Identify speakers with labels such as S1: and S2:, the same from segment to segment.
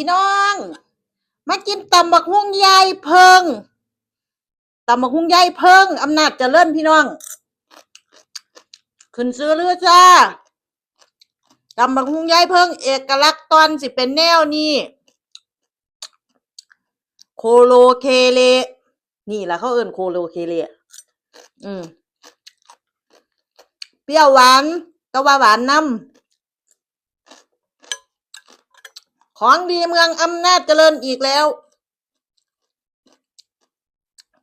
S1: พี่น้อง มากินตำบักฮุ่งยายเพิงตำบักฮุ่งยายเพิงอำนาจเจริญพี่น้อง ขึ้นซื้อเรือจ้าตำบักฮุ่งยายเพิง เอกลักษณ์ตอนสิเป็นแนวนี้โคโลเคเล นี่แหละเขาเอิ้นโคโลเคเลอืมเปรี้ยวหวานก็ว่าหวานน้ำ ของดีเมืองอำนาจเจริญอีกแล้ว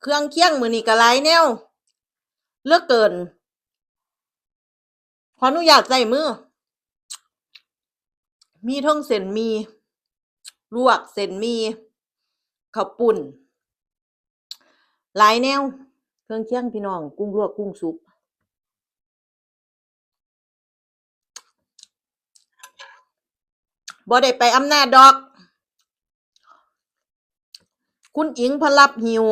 S1: เครื่องเคียงมือนี่กะไรแนวเลือกเกิน ขออนุญาตใส่มือ มีทั้งเส้นมี ลวกเส้นมีข้าวปุ่นหลายแนว เครื่องเคียงพี่น้อง กุ้งลวกกุ้งสุก บ่ได้ไปอำนาจดอก คุณอิงพลับหิว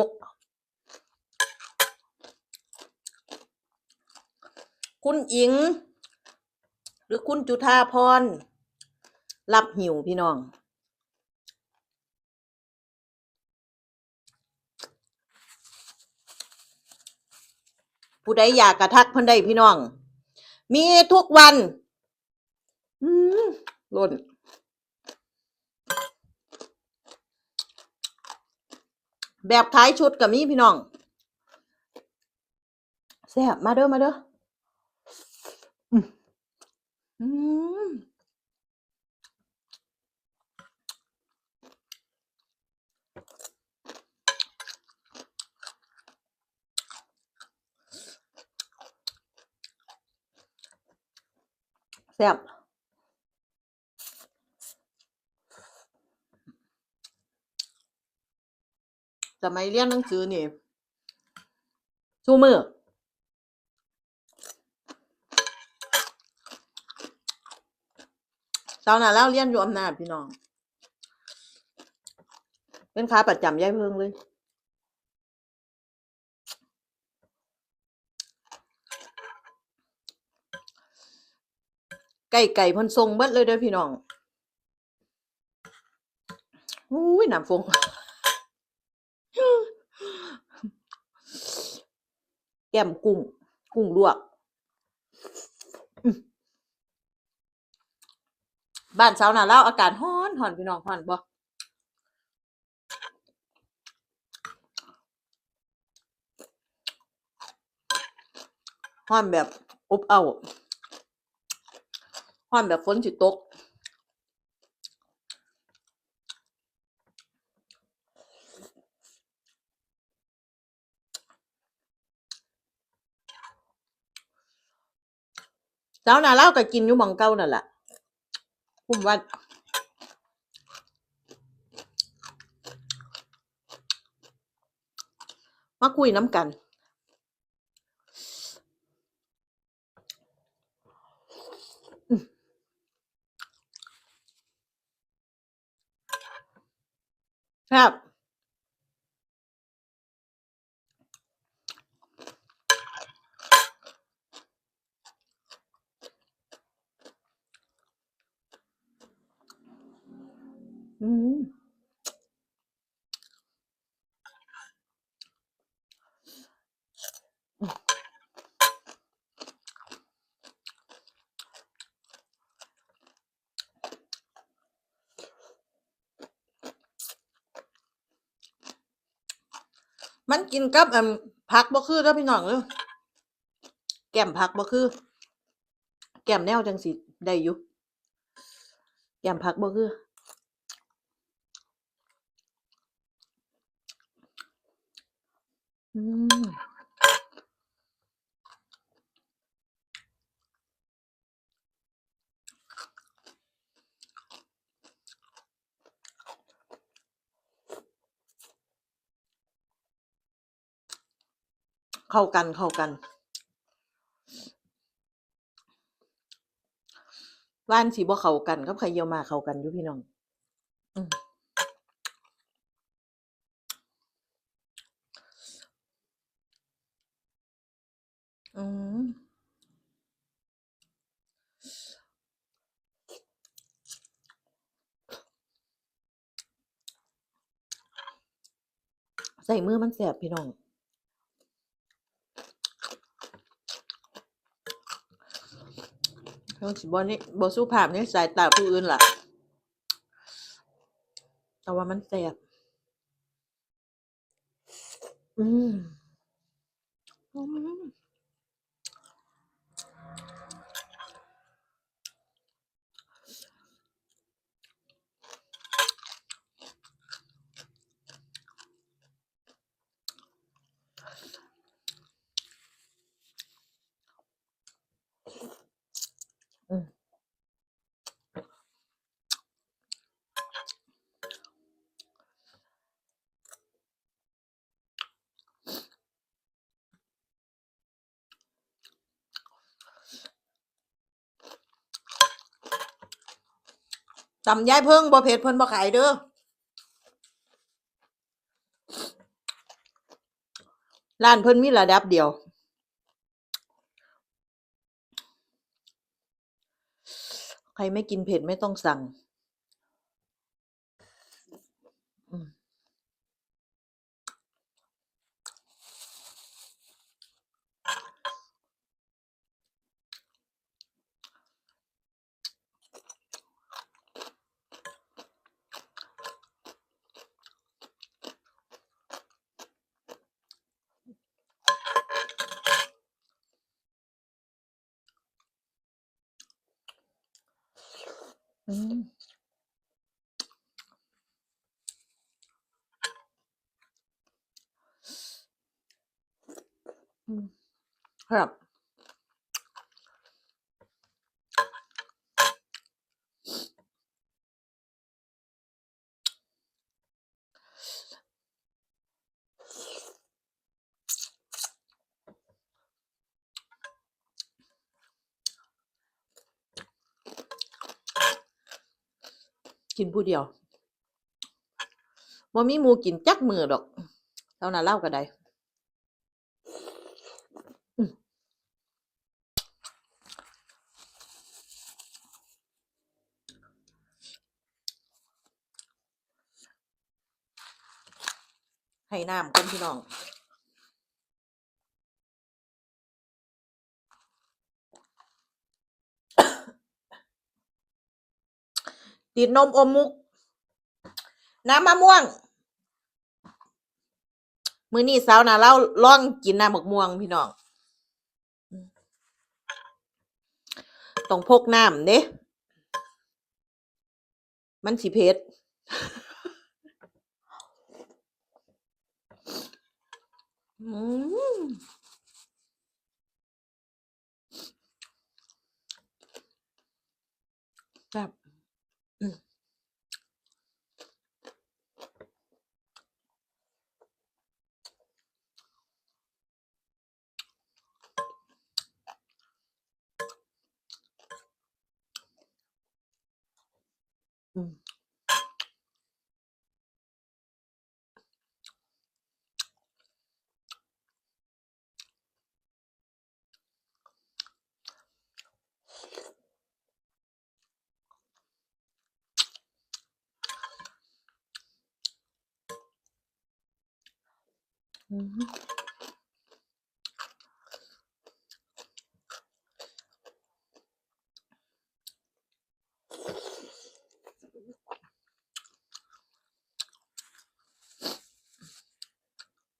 S1: คุณอิง หรือคุณจุธาพรรับหิวพี่น้องผู้ใดอยากกระทักเพิ่นได้พี่น้อง มีทุกวัน อืมล้น แบบขายชุดกับมีพี่น้องแซ่บมาเด้อมาเด้ออืมแซ่บ สมัยเรียนหนังสือนี่ชูมือเจ้าหน้าเล่าเรียนอยู่อำนาจพี่น้อง เป็นค้าประจำย้ายเพิ่งเลยไก่ไก่พ่นทรงเบิดเลยเด้อพี่น้องอุ้ยน้ำฟง แก้มกุ้งกุ้งลวก บ้านเช้าหนาเล่าอากาศฮ้อนฮ้อนพี่น้องฮ้อนบ่ฮ้อนแบบอบเอาวฮ้อนแบบฝนสิตก เช้าหนาเล่าก็กินอยู่หมองเก่านั่นแหละผมว่ามาคุยน้ำกันครับ มันกินกับอันผักบ่คือเด้อพี่น้องเด้อแก้มผักบ่คือ แก้มแนวจังสิได้อยู่แก้มผักบ่คือ เข้ากันเข้ากันว่านสีบ่เข้ากันกับไข่เยี่ยวมาเข้ากันอยู่พี่น้องอืมใส่มือมันแสบพี่น้อง้องสิบอนี่บสู้ภาพนี่สายตาผู้อื่นล่ะ แต่ว่ามันแสบอืม ตำย้ายเพิ่งบ่เผ็ดเพิ่นบ่ขายเด้อร้านเพิ่นมีระดับเดียว ใครไม่กินเผ็ดไม่ต้องสั่ง อืมอื กินผู้เดียวบ่มีหมูกินจักมือดอกเท่านั้นเล่าก็ได้ให้น้ำกันพี่น้อง ติดนมอมมุก น้ำมะม่วง มือนี้สาวนาเล่าล่องกินน้ำมะม่วงพี่น้องต้องพกน้ำเด้มันสิเผ็ดอืม อืม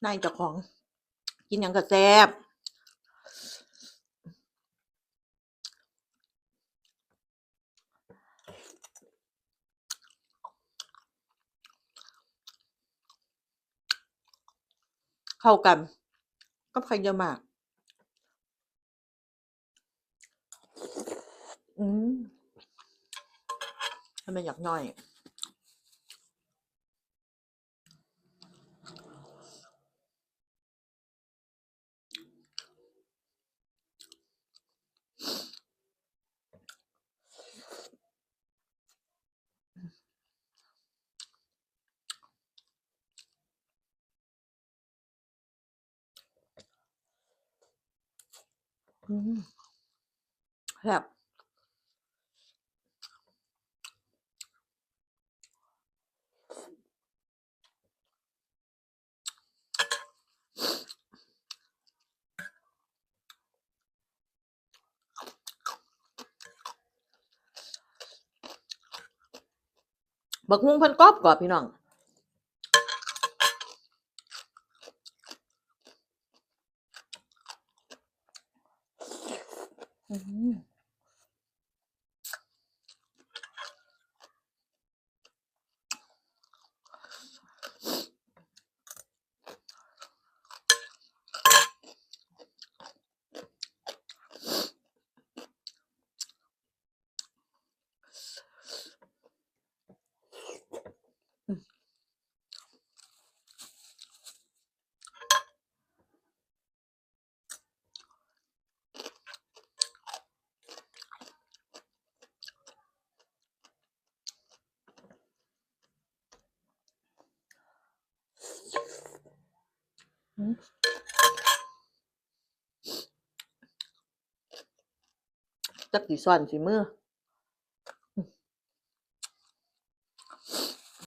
S1: นายเจ้าของ กินหยังก็แซบเข้ากันกับไข่เยอะมาก อืมทำไมอยากย่อย แบบบักมุงพันกรอบกว่าพี่น้อง จักสิซ้อนสิมือ